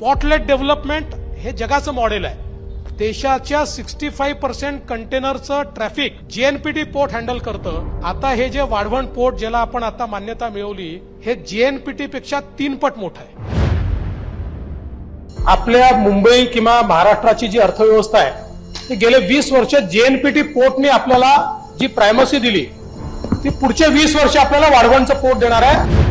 पॉटलेट development हे जगाचं model आहे. देशाच्या सिक्स्टी फाईव्ह पर्सेंट कंटेनरचं ट्रॅफिक जीएनपीटी पोर्ट हँडल करतं. आता हे जे वाढवण पोर्ट ज्याला आपण आता मान्यता मिळवली हे जीएनपीटी पेक्षा तीन पट मोठं आहे. आपल्या मुंबई किंवा महाराष्ट्राची जी अर्थव्यवस्था आहे ती गेले वीस वर्ष जेएनपीटी पोर्टने आपल्याला जी प्रायमसी दिली ती पुढचे वीस वर्ष आपल्याला वाढवणचं पोर्ट देणार आहे.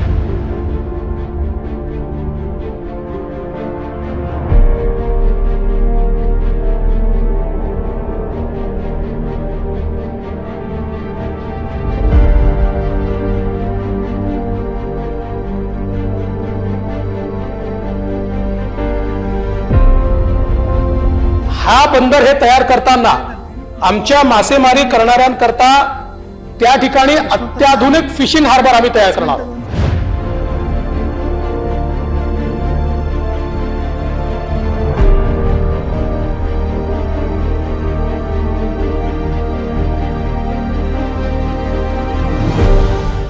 हा बंदर हे तयार करताना आमच्या मासेमारी करणाऱ्यांकरता त्या ठिकाणी अत्याधुनिक फिशिंग हार्बर आम्ही तयार करणार आहोत.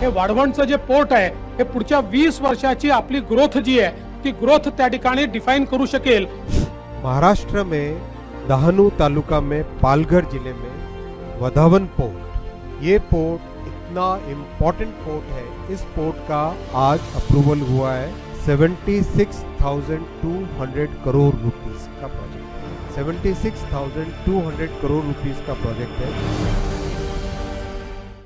हे वाढवणचं जे पोर्ट आहे हे पुढच्या वीस वर्षाची आपली ग्रोथ जी आहे ती ग्रोथ त्या ठिकाणी डिफाईन करू शकेल. महाराष्ट्र में दहनू तालुका में पालघर ज़िले में वधावन पोर्ट। ये पोर्ट इतना इम्पोर्टेंट पोर्ट है। इस पोर्ट का आज अप्रूवल हुआ है 76,200 करोड़ रुपीस का प्रोजेक्ट है 76,200 करोड़ रुपीस का प्रोजेक्ट है।